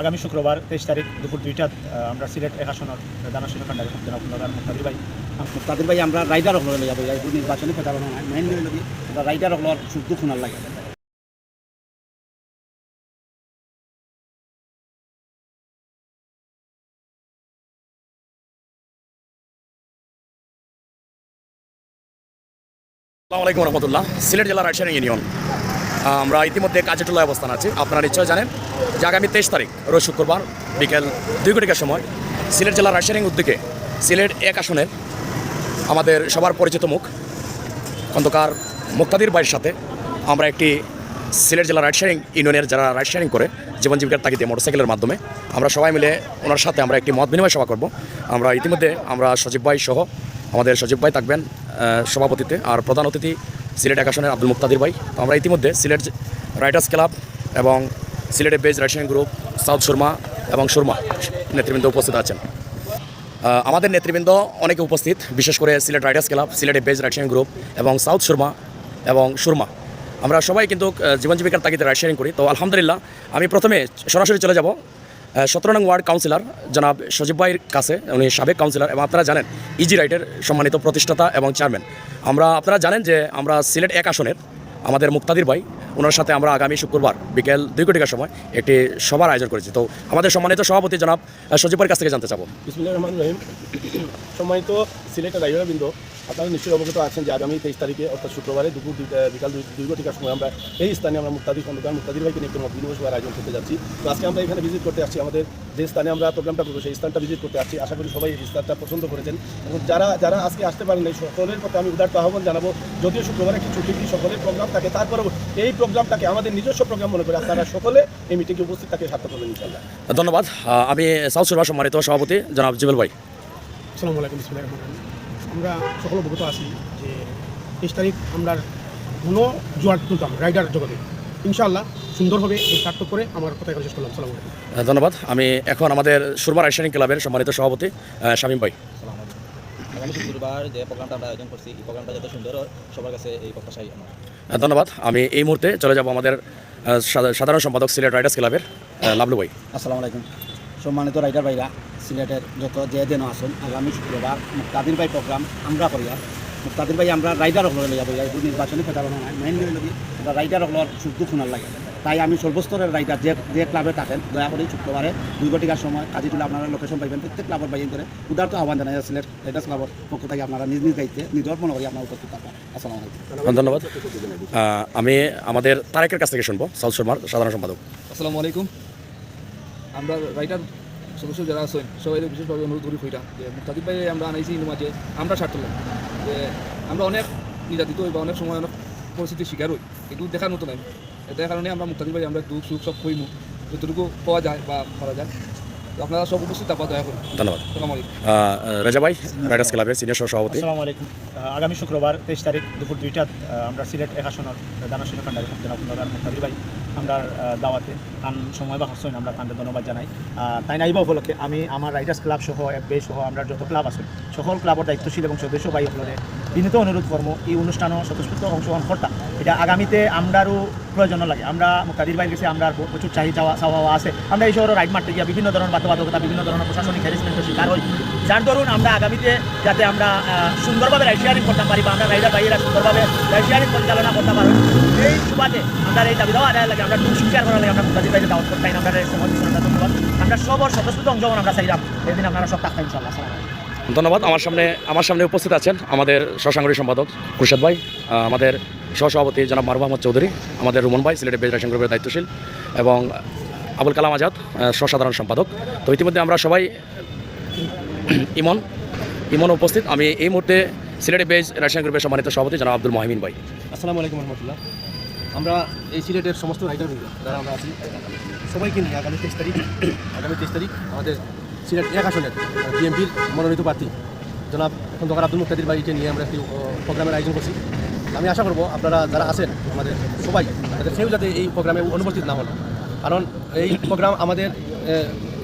আগামী শুক্রবার তেইশ তারিখ দুপুর দুইটাত আহ, আমরা সিলেট এক আসনের দানাশীল কান্ডারি জনাব নগার মুক্তাদির ভাই। তাদের ভাই আমরা রাইডার হল এই নির্বাচনী প্রচারণা মেইন আমরা রাইডার হল দুঃখ শুনার লাগে। আসসালামু আলাইকুম রহমতুল্লাহ। সিলেট জেলার রাজশাহী ইউনিয়ন। আমরা ইতিমধ্যে কাজে কাজেটুলায় অবস্থান আছি। আপনারা নিশ্চয় জানেন যে আগামী তেইশ তারিখ, রোজ শুক্রবার বিকেল দুই কোটিকার সময় সিলেট জেলার রাজশাহী উদ্যোগে সিলেট এক আসনের আমাদের সবার পরিচিত মুখ, খন্দকার মুক্তাদির বাইয়ের সাথে আমরা একটি সিলেট জেলার রাইড শেয়ারিং ইউনিয়নের যারা রাইড শেয়ারিং করে জীবন জীবিকার তাগিদে মোটরসাইকেলের মাধ্যমে, আমরা সবাই মিলে ওনার সাথে আমরা একটি মত বিনিময় সভা করব। আমরা ইতিমধ্যে আমরা সজীব ভাই সহ আমাদের সজীব ভাই থাকবেন সভাপতিতে। আর প্রধান অতিথি সিলেট একাশনের আব্দুল মুক্তাদির ভাই। তো আমরা ইতিমধ্যে সিলেট রাইটার্স ক্লাব এবং সিলেটের base sharing group south Surma এবং সুরমা নেতৃবৃন্দ উপস্থিত আছেন। আমাদের নেতৃবৃন্দ অনেকে উপস্থিত, বিশেষ করে সিলেট রাইডার্স ক্লাব, সিলেটের বেজ শেয়ারিং গ্রুপ এবং সাউথ সুরমা এবং সুরমা। আমরা সবাই কিন্তু জীবন জীবিকার তাগিদে রাইড শেয়ারিং করি। তো আলহামদুলিল্লাহ, আমি প্রথমে সরাসরি চলে যাব। সতেরো নং ওয়ার্ড কাউন্সিলর জনাব সজীব ভাইয়ের কাছে উনি সাবেক কাউন্সিলর এবং আপনারা জানেন ইজি রাইটের সম্মানিত প্রতিষ্ঠাতা এবং চেয়ারম্যান আমরা আপনারা জানেন যে আমরা সিলেট এক আসনের আমাদের মুক্তাদির ভাই ওনার সাথে আমরা আগামী শুক্রবার বিকেল দুই কোটিকার সময় একটি সভার আয়োজন করেছি। তো আমাদের সম্মানিত সভাপতি জনাব আহ, সজীব ভাইয়ের কাছ থেকে জানতে চাবো। রহমান রহিম। সম্মানিত সিলেটের রাইডারবৃন্দ আপনারা নিশ্চয়ই অবগত আছেন যে আগামী তেইশ তারিখে অর্থাৎ শুক্রবারে দুপুর বিকাল দুই ঘটিকার সময় আমরা এই স্থানে আমরা মুক্তাদি খন্দকার মুক্তাদির ভাইকে নিয়ে একটি মত বিনিময় সভার আয়োজন করতে যাচ্ছি। তো আজকে আমরা এখানে ভিজিট করতে আসছি আমাদের যে স্থানে আমরা প্রোগ্রামটা করব সেই স্থানটা ভিজিট করতে আসছি। আশা করি সবাই এই স্থানটা পছন্দ করেছেন। এবং যারা যারা আজকে আসতে পারেন এই সকলের প্রতি আমি উদার্ত আহ্বান জানাব যদিও শুক্রবার একটি ছুটি সকলের প্রোগ্রাম থাকে তারপরেও এই প্রোগ্রামটাকে আমাদের নিজস্ব প্রোগ্রাম মনে করে আপনারা সকলে এই মিটিংয়ে উপস্থিত থাকে সার্থক করবেন ইনশাল্লাহ ধন্যবাদ। আমি সাউথ সুরমা সম্মানিত সভাপতি জনাব জুবেল ভাই। আসসালামু আলাইকুম। আমরা সকল অবগত আছি যে তেইশ তারিখ আমরা কোনো জোয়ার তুলতাম রাইডার জগতে। ইনশাআল্লাহ সুন্দরভাবে এই সার্থক করে আমার কথা এখানে শেষ করলাম। সালাম ধন্যবাদ। আমি এখন আমাদের সুরমা রাইশানিং ক্লাবের সম্মানিত সভাপতি শামীম ভাই। আগামী শুক্রবার যে প্রোগ্রামটা আমরা আয়োজন করছি এই প্রোগ্রামটা যাতে সুন্দর সবার কাছে এই প্রত্যাশাই আমার। ধন্যবাদ। আমি এই মুহূর্তে চলে যাব আমাদের সাধারণ সম্পাদক সিলেট রাইডার্স ক্লাবের লাভলু ভাই। আসসালামু আলাইকুম। সম্মানিত রাইডার ভাইরা সিলেটের যত যে দেন আসুন আগামী শুক্রবার মুক্তাদির ভাই প্রোগ্রাম আমরা করিয়া মুক্তাদির ভাই আমরা রাইডার হল লইয়া বই এই নির্বাচনী প্রচারণা নাই। মেইন লই আমরা রাইডার হল সুখ দুঃখ শুনার লাগে। তাই আমি সর্বস্তরের রাইডার যে যে ক্লাবে থাকেন দয়া করে শুক্রবারে দুই ঘটিকার সময় কাজী তুলে আপনারা লোকেশন পাইবেন প্রত্যেক ক্লাবের বাইন করে উদারত আহ্বান জানাই সিলেট রাইডার্স ক্লাবের পক্ষ থেকে আপনারা নিজ নিজ দায়িত্বে নির্ভর করি আপনারা উপস্থিত থাকবেন। আসসালামু আলাইকুম। ধন্যবাদ। আমি আমাদের তারেকের কাছ থেকে শুনব সাউথ সুরমার সাধারণ সম্পাদক। আসসালামু আলাইকুম। আমরা রাইটার সদস্য যারা আছেন সবাই বিশেষভাবে অনুরোধ করি কইরা যে মুক্তাদিব ভাই আমরা আনাইছি ইনু মাঝে আমরা স্বার্থ লাগে যে আমরা অনেক নির্যাতিত হই বা অনেক সময় অনেক পরিস্থিতির শিকার হই কিন্তু দেখার মতো নাই। এটার কারণে আমরা মুক্তাদিব ভাই আমরা দুঃখ সুখ সব কইমু যতটুকু পাওয়া যায় বা করা যায়। তো আপনারা সব উপস্থিত থাকবা দয়া করে ধন্যবাদ। আসসালামু আলাইকুম। আহ, রেজা ভাই রাইডার্স ক্লাবের সিনিয়র সভাপতি। আসসালামু আলাইকুম। আগামী শুক্রবার তেইশ তারিখ দুপুর দুইটা আমরা সিলেট এক আসনের দানাশীল কান্ডারি নগার মুক্তাদির ভাই। আমরা দাওয়াতে তান সময় বা হসইন আমরা তানকে ধন্যবাদ জানাই। তাই নাইবা উপলক্ষে আমি আমার রাইটার্স ক্লাব সহ এফবে সহ, আমরা যত ক্লাব আছে, সকল ক্লাবের দায়িত্বশীল এবং সদস্য বাই সকলে বিনীত অনুরোধ কর্ম এই অনুষ্ঠানও স্বতঃস্ফূর্ত অংশগ্রহণ কর্তা। এটা আগামীতে আমরারও প্রয়োজন লাগে। আমরা মুক্তাদির বাইর গেছে আমরা প্রচুর চাহিদা চাওয়া আছে। আমরা এই শহরের রাইড মারতে গিয়ে বিভিন্ন ধরনের বাধ্যবাধকতা, বিভিন্ন ধরনের প্রশাসনিক হ্যারাসমেন্টের শিকার হই। যার দরুন আমরা আগামীতে যাতে আমরা সুন্দরভাবে রাইড শেয়ারিং করতে পারি বা আমরা রাইডার ভাইয়েরা সুন্দরভাবে রাইড শেয়ারিং পরিচালনা করতে পারি এই সুবাদে আমরা এই দাবি দেওয়া আদায় লাগে। আমরা টুক শেয়ার করার লাগে। আমরা মুক্তাদির বাইরে দাওয়াত করতে আমরা ধন্যবাদ। আমরা সবর সদস্য অংশগ্রহণ আমরা চাইলাম। এদিন আপনারা সব থাকতেন ইনশাল্লাহ ধন্যবাদ। আমার সামনে আমার সামনে উপস্থিত আছেন আমাদের সহসাংগঠনিক সম্পাদক খুরশেদ ভাই। আমাদের সহসভাপতি জনাব মারুফ আহমদ চৌধুরী, আমাদের রুমন ভাই, সিলেটের বেজ রেশন গ্রুপের দায়িত্বশীল, এবং আবুল কালাম আজাদ সসাধারণ সম্পাদক। তো ইতিমধ্যে আমরা সবাই ইমন ইমন উপস্থিত। আমি এই মুহূর্তে সিলেটের বেজ রেশন গ্রুপের সম্মানিত সভাপতি জনাব আব্দুল মহিমিন ভাই। আসসালামু আলাইকুম রহমতুল্লাহ। আমরা এই সিলেটের সমস্ত রাইডার যারা আমরা আছি, সবাইকে নিয়ে আগামী তেইশ তারিখ, আগামী তেইশ তারিখ আমাদের সিলেট এক আসনের বিএমপির মনোনীত প্রার্থী, জনাব এখন দোকান আব্দুল মুক্তাদির বাড়িকে নিয়ে আমরা একটি প্রোগ্রামের আয়োজন করছি। আমি আশা করব আপনারা যারা আছেন, আমাদের সবাই, তাদের সেও যাতে এই প্রোগ্রামে অনুপস্থিত না হন। কারণ এই প্রোগ্রাম আমাদের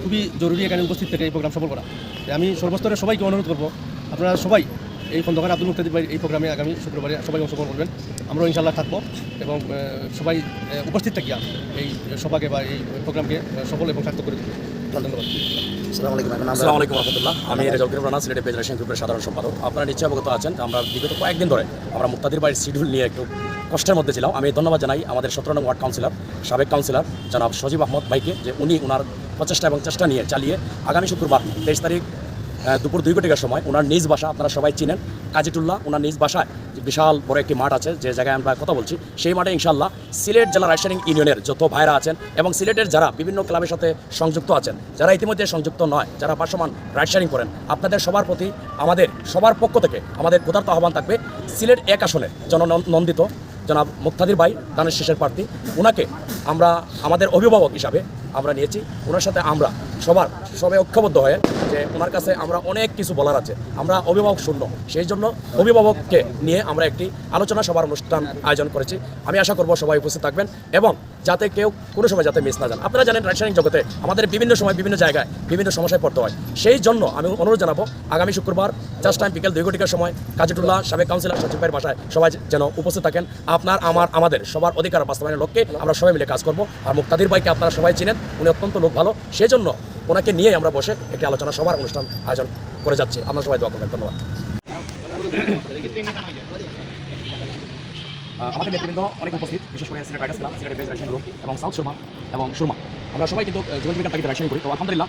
খুবই জরুরি এখানে উপস্থিত থেকে এই প্রোগ্রাম সফল করা। আমি সর্বস্তরের সবাইকে অনুরোধ করব, আপনারা সবাই এই খন্দকার আব্দুল মুক্তাদির ভাই এই প্রোগ্রামে আগামী শুক্রবারে সবাই অংশগ্রহণ করবেন। আমরাও ইনশাল্লাহ থাকব এবং সবাই উপস্থিত থাকিয়া এই সভাকে বা এই প্রোগ্রামকে সফল এবং সার্থক করে ধন্যবাদ আসসালামু আলাইকুম রহমতুল্লাহ। আমি রানা সিলেটের ফেডারেশন গ্রুপের সাধারণ সম্পাদক। আপনারা নিশ্চয় অবগত আছেন আমরা বিগত কয়েকদিন ধরে আমরা মুক্তাদির বাড়ির শিডিউল নিয়ে একটু কষ্টের মধ্যে ছিলাম। আমি ধন্যবাদ জানাই আমাদের সতেরো নম্বর ওয়ার্ড কাউন্সিলর সাবেক কাউন্সিলর জনাব সজীব আহমদ ভাইকে যে উনি ওনার প্রচেষ্টা এবং চেষ্টা নিয়ে চালিয়ে আগামী শুক্রবার তেইশ তারিখ দুপুর দুই কোটিকার সময় ওনার নিজ বাসা আপনারা সবাই চিনেন কাজিটুল্লাহ ওনার নিজ বাসায় বিশাল বড় একটি মাঠ আছে, যে জায়গায় আমরা কথা বলছি, সেই মাঠে ইনশাল্লাহ সিলেট জেলা রাইডারিং ইউনিয়নের যত ভাইরা আছেন এবং সিলেটের যারা বিভিন্ন ক্লাবের সাথে সংযুক্ত আছেন, যারা ইতিমধ্যে সংযুক্ত নয়, যারা ভাসমান রাইড শেয়ারিং করেন, আপনাদের সবার প্রতি, আমাদের সবার পক্ষ থেকে আমাদের ক্ষুধার্ত আহ্বান থাকবে, সিলেট এক আসনে জননন্দিত জনাব মুক্তাদির ভাই দানের শেষের প্রার্থী ওনাকে আমরা আমাদের অভিভাবক হিসাবে আমরা নিয়েছি। ওনার সাথে আমরা, সবার, সবাই ঐক্যবদ্ধ হয়ে যে ওনার কাছে আমরা অনেক কিছু বলার আছে। আমরা অভিভাবক শূন্য। সেই জন্য অভিভাবককে নিয়ে আমরা একটি আলোচনা সভার অনুষ্ঠান আয়োজন করেছি। আমি আশা করব সবাই উপস্থিত থাকবেন এবং যাতে কেউ কোনো সময় যাতে মিস না যান আপনারা জানেন রাসায়নিক জগতে আমাদের বিভিন্ন সময় বিভিন্ন জায়গায় বিভিন্ন সমস্যায় পড়তে হয়। সেই জন্য আমি অনুরোধ জানাব, আগামী শুক্রবার জাস্ট টাইম বিকেল দুই ঘটিকার সময় কাজিটুল্লাহ সাবেক কাউন্সিলর সচিব ভাইয়ের বাসায় সবাই যেন উপস্থিত থাকেন। আপনার, আমার, আমাদের সবার অধিকার বাস্তবায়নের লক্ষ্যে আমরা সবাই মিলে কাজ করব। আর মুক্তাদির ভাইকে আপনারা সবাই চিনেন। উনি অত্যন্ত লোক ভালো। সেই জন্য ওনাকে নিয়ে আমরা বসে একটি আলোচনা সভার অনুষ্ঠান আয়োজন করে যাচ্ছি। আমরা সবাই দোয়া করবেন। ধন্যবাদ। আমাদের নেতৃবৃন্দ অনেক উপস্থিত। বিশেষ করে সিলেট রাইডার্স ক্লাব সিলেটের এবং সাউথ শর্মা এবং সুরমা আমরা সবাই কিন্তু জীবন জীবিকার তাগিদে রাইশন করি। তো আলহামদুলিল্লাহ।